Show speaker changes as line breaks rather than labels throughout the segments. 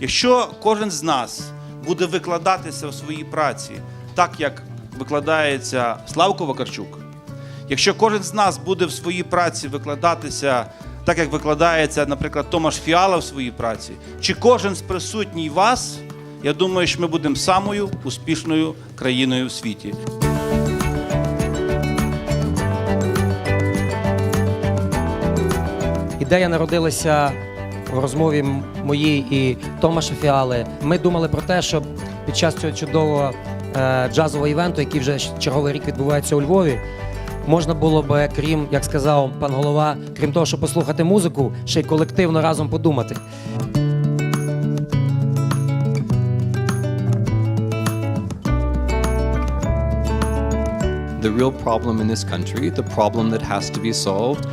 Якщо кожен з нас буде викладатися в своїй праці так, як викладається Славко Вакарчук, якщо кожен з нас буде в своїй праці викладатися так, як викладається, наприклад, Томаш Фіала в своїй праці, чи кожен з присутній вас, я думаю, що ми будемо самою успішною країною в світі.
Ідея народилася в розмові моїй і Томаша Фіали. Ми думали про те, щоб під час цього чудового е, джазового івенту, який вже черговий рік відбувається у Львові, можна було б, крім, як сказав пан голова, крім того, щоб послухати музику, ще й колективно разом подумати.
the real problem in this country, the problem that has to be solved.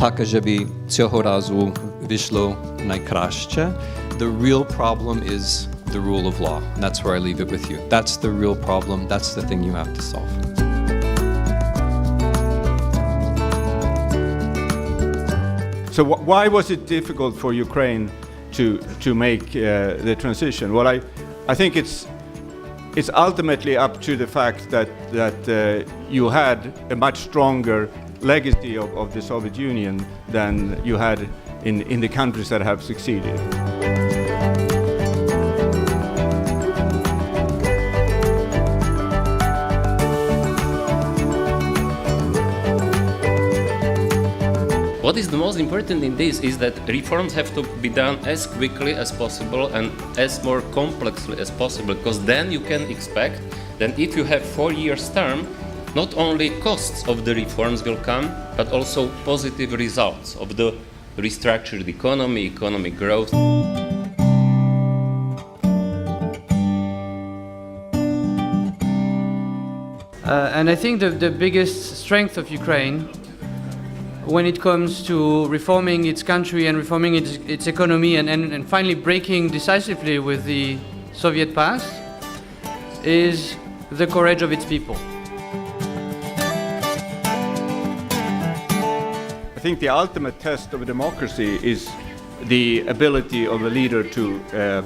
Takajabi taka vishlo ciohorazu. The real problem is the rule of law. And that's where I leave it with you. That's the real problem. That's the thing you have to solve.
So why was it difficult for Ukraine to to make uh, the transition? Well, I I think it's it's ultimately up to the fact that that uh, you had a much stronger legacy of, of the Soviet Union than you had in, in the countries that have succeeded.
What is the most important in this is that reforms have to be done as quickly as possible and as more complexly as possible because then you can expect that if you have four years term not only costs of the reforms will come but also positive results of the restructured economy economic growth.
Uh, and I think the, the biggest strength of Ukraine, when it comes to reforming its country and reforming its, its economy and, and, and finally breaking decisively with the Soviet past, is the courage of its people.
I think the ultimate test of democracy is the ability of a leader to uh,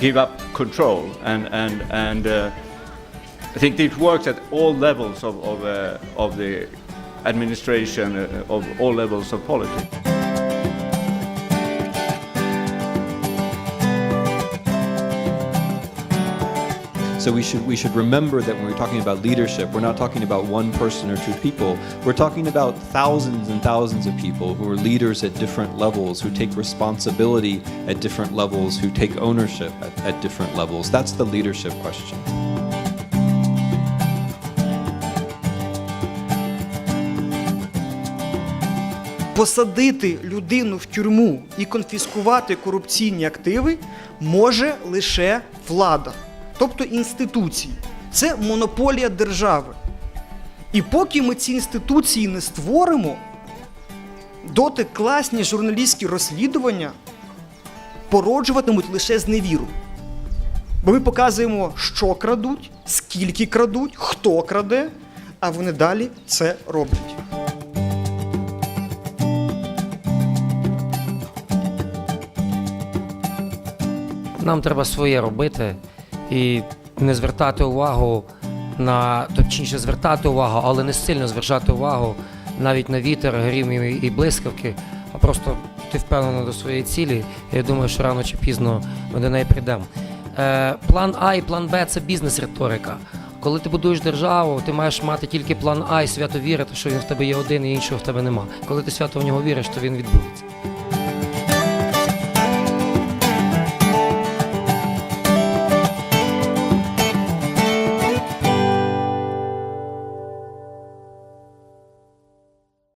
give up control, and and and uh, I think it works at all levels of of, uh, of the administration, uh, of all levels of politics.
So we should we should remember that when we're talking about leadership, we're not talking about one person or two people. We're talking about thousands and thousands of people who are leaders at different levels, who take responsibility at different levels, who take ownership at, at different levels. That's the leadership question.
Посадити людину в тюрму і конфіскувати корупційні активи може лише влада, тобто інституції. Це монополія держави. І поки ми ці інституції не створимо, доти класні журналістські розслідування породжуватимуть лише зневіру. Бо ми показуємо, що крадуть, скільки крадуть, хто краде, а вони далі це роблять.
Нам треба своє робити і не звертати увагу на точніше звертати увагу, але не сильно звертати увагу навіть на вітер, грім і- блискавки, а просто ти впевнено до своєї цілі. Я думаю, що рано чи пізно ми до неї прийдемо. Е, план А і план Б це бізнес-риторика. Коли ти будуєш державу, ти маєш мати тільки план А і свято вірити, що він в тебе є один і іншого в тебе нема. Коли ти свято в нього віриш, то він відбудеться.